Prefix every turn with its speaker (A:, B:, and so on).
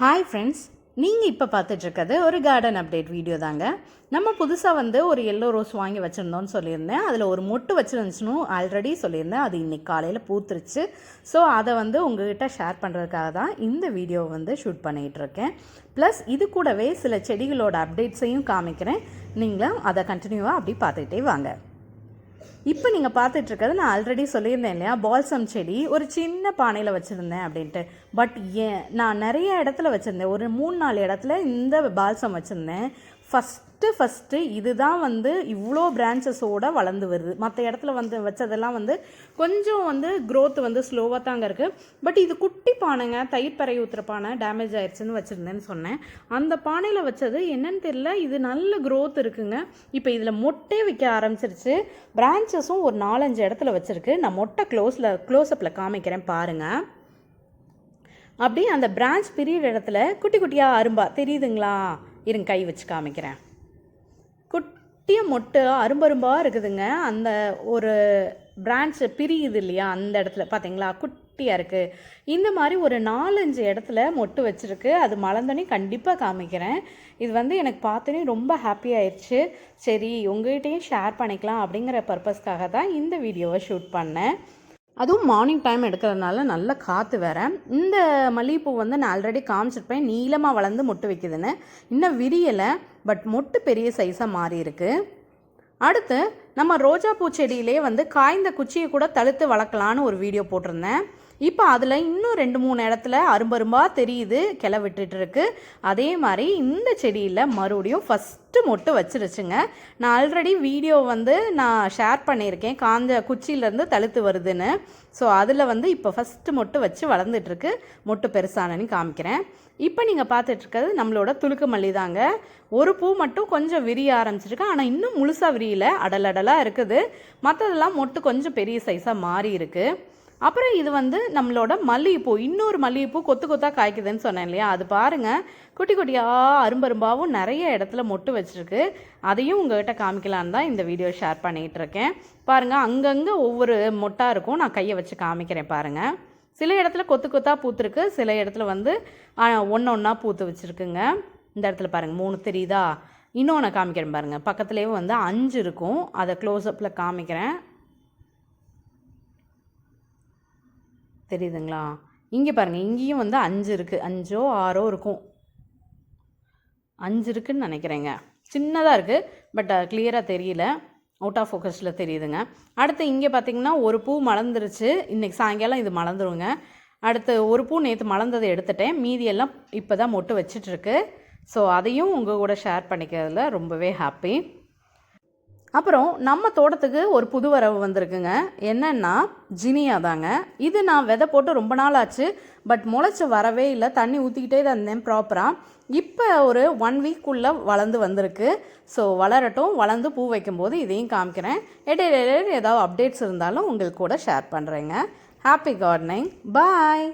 A: Hi friends நீங்கள் இப்போ பார்த்துட்ருக்கிறது ஒரு கார்டன் அப்டேட் வீடியோ தாங்க. நம்ம புதுசாக வந்து ஒரு எல்லோ ரோஸ் வாங்கி வச்சுருந்தோன்னு சொல்லியிருந்தேன். அதில் ஒரு மொட்டு வச்சுருந்துச்சுன்னு ஆல்ரெடி சொல்லியிருந்தேன். அது இன்றைக்கி காலையில் பூத்துருச்சு. ஸோ அதை வந்து உங்ககிட்ட ஷேர் பண்ணுறதுக்காக தான் இந்த வீடியோ வந்து ஷூட் பண்ணிகிட்ருக்கேன் ப்ளஸ் இது கூடவே சில செடிகளோட அப்டேட்ஸையும் காமிக்கிறேன். நீங்களும் அதை கண்டினியூவாக அப்படி பார்த்துக்கிட்டே வாங்க. இப்போ நீங்கள் பார்த்துட்ருக்கிறது நான் ஆல்ரெடி சொல்லியிருந்தேன் இல்லையா? பால்சம் செடி ஒரு சின்ன பானையில் வச்சுருந்தேன் அப்படின்ட்டு. பட் ஏன்? நான் நிறைய இடத்துல வச்சுருந்தேன். ஒரு மூணு நாலு இடத்துல இந்த பால்சம் வச்சுருந்தேன். ஃபஸ்ட்டு ஃபஸ்ட்டு இதுதான் வந்து இவ்வளோ பிரான்ச்சஸோடு வளர்ந்து வருது. மற்ற இடத்துல வந்து வச்சதெல்லாம் வந்து கொஞ்சம் வந்து க்ரோத் வந்து ஸ்லோவாக தாங்க இருக்குது பட் இது குட்டி பானைங்க. தயிர் பறை ஊற்றுற பானை டேமேஜ் ஆயிடுச்சுன்னு வச்சுருந்தேன்னு சொன்னேன். அந்த பானையில் வச்சது என்னன்னு தெரியல. இது நல்ல க்ரோத் இருக்குங்க. இப்போ இதில் மொட்டே வைக்க ஆரம்பிச்சிருச்சு. பிரான்ச்சஸும் ஒரு நாலஞ்சு இடத்துல வச்சுருக்கு. நான் மொட்டை க்ளோஸில் க்ளோஸ்அப்பில் காமிக்கிறேன் பாருங்கள் அப்படியே அந்த பிரான்ச் பிரியட் இடத்துல குட்டி குட்டியாக அரும்பா தெரியுதுங்களா? இருங்க கை வச்சு காமிக்கிறேன். குட்டிய மொட்டை அரும்பரும்பாக இருக்குதுங்க. அந்த ஒரு பிரான்ச் பிரியுது இல்லையா? அந்த இடத்துல. பார்த்தீங்களா குட்டியாக இருக்குது இந்த மாதிரி ஒரு நாலஞ்சு இடத்துல மொட்டு வச்சுருக்கு. அது மலர்ந்தோடனே கண்டிப்பாக காமிக்கிறேன். இது வந்து எனக்கு பார்த்தோன்னே ரொம்ப ஹாப்பி ஆயிடுச்சு சரி உங்கள்கிட்டையும் ஷேர் பண்ணிக்கலாம் அப்படிங்கிற பர்பஸ்க்காக தான் இந்த வீடியோவை ஷூட் பண்ணேன். அதுவும் மார்னிங் டைம் எடுக்கிறதுனால நல்ல காற்று வேற. இந்த மல்லிகைப்பூ வந்து நான் ஆல்ரெடி காமிச்சிருப்பேன். நீளமாக வளர்ந்து மொட்டு வைக்குதுன்னு. இன்னும் விரியலை பட் மொட்டு பெரிய சைஸாக மாறி இருக்குது அடுத்து நம்ம ரோஜா பூச்செடியிலே வந்து காய்ந்த குச்சியை கூட தழுத்து வளர்க்கலான்னு ஒரு வீடியோ போட்டிருந்தேன். இப்போ அதில் இன்னும் ரெண்டு மூணு இடத்துல அரும்பரும்பாக தெரியுது கிளை விட்டுட்டு இருக்கு. அதே மாதிரி இந்த செடியில் மறுபடியும் ஃபஸ்ட்டு மொட்டு வச்சிருச்சுங்க. நான் ஆல்ரெடி வீடியோ வந்து நான் ஷேர் பண்ணியிருக்கேன். காஞ்ச குச்சியிலேருந்து தழுத்து வருதுன்னு. ஸோ அதில் வந்து இப்போ ஃபஸ்ட்டு மொட்டு வச்சு வளர்ந்துட்டுருக்கு மொட்டு பெருசானன்னு காமிக்கிறேன். இப்போ நீங்கள் பார்த்துட்ருக்கிறது நம்மளோட துளுக்கு மல்லி தாங்க. ஒரு பூ மட்டும் கொஞ்சம் விரிய ஆரம்பிச்சிருக்கு. ஆனால் இன்னும் முழுசாக விரியல. அடல் அடலாக இருக்குது. மற்றதெல்லாம் மொட்டு கொஞ்சம் பெரிய சைஸாக மாறி இருக்குது அப்புறம் இது வந்து நம்மளோட மல்லிகைப்பூ. இன்னொரு மல்லிகைப்பூ கொத்து கொத்தாக காய்க்குதுன்னு சொன்னேன் இல்லையா? அது பாருங்கள் குட்டி குட்டியாக அரும்பரும்பாவும் நிறைய இடத்துல மொட்டு வச்சுருக்கு. அதையும் உங்கள்கிட்ட காமிக்கலான்னு தான் இந்த வீடியோ ஷேர் பண்ணிகிட்டு இருக்கேன். பாருங்கள் அங்கங்கே ஒவ்வொரு மொட்டாக இருக்கும். நான் கையை வச்சு காமிக்கிறேன் பாருங்கள் சில இடத்துல கொத்து கொத்தாக பூத்துருக்கு. சில இடத்துல வந்து ஒன்று ஒன்றா பூத்து வச்சுருக்குங்க. இந்த இடத்துல பாருங்கள் மூணு தெரியுதா? இன்னொன்று காமிக்கிறேன் பாருங்கள் பக்கத்துலேயே வந்து அஞ்சு இருக்கும். அதை க்ளோஸ்அப்பில் காமிக்கிறேன். தெரியுதுங்களா? இங்கே பாருங்கள் இங்கேயும் வந்து அஞ்சு இருக்குது அஞ்சோ ஆறோ இருக்கும். அஞ்சு இருக்குன்னு நினைக்கிறேங்க. சின்னதாக இருக்குது பட் கிளியராக தெரியல. அவுட் ஆஃப் ஃபோக்கஸில் தெரியுதுங்க. அடுத்து இங்கே பார்த்தீங்கன்னா ஒரு பூ மலர்ந்துருச்சு. இன்றைக்கி சாயங்காலம் இது மலர்ந்துருங்க. அடுத்து ஒரு பூ நேற்று மலர்ந்ததை எடுத்துட்டேன். மீதியெல்லாம் இப்போ தான் மொட்டு வச்சிட்ருக்கு ஸோ அதையும் உங்கள் கூட ஷேர் பண்ணிக்கிறதுல ரொம்பவே ஹாப்பி அப்புறம் நம்ம தோட்டத்துக்கு ஒரு புது வரவு வந்திருக்குங்க. என்னன்னா ஜினியா தாங்க. இது நான் விதை போட்டு ரொம்ப நாள் ஆச்சு. பட் முளைச்சி வரவே இல்லை. தண்ணி ஊற்றிக்கிட்டே தான் இருந்தேன் ப்ராப்பராக இப்போ ஒரு ஒன் வீக்குள்ளே வளர்ந்து வந்திருக்கு. ஸோ வளரட்டும். வளர்ந்து பூ வைக்கும்போது இதையும் காமிக்கிறேன். இடையில ஏதாவது அப்டேட்ஸ் இருந்தாலும் உங்களுக்கு கூட ஷேர் பண்ணுறேங்க ஹாப்பி கார்டனிங் பாய்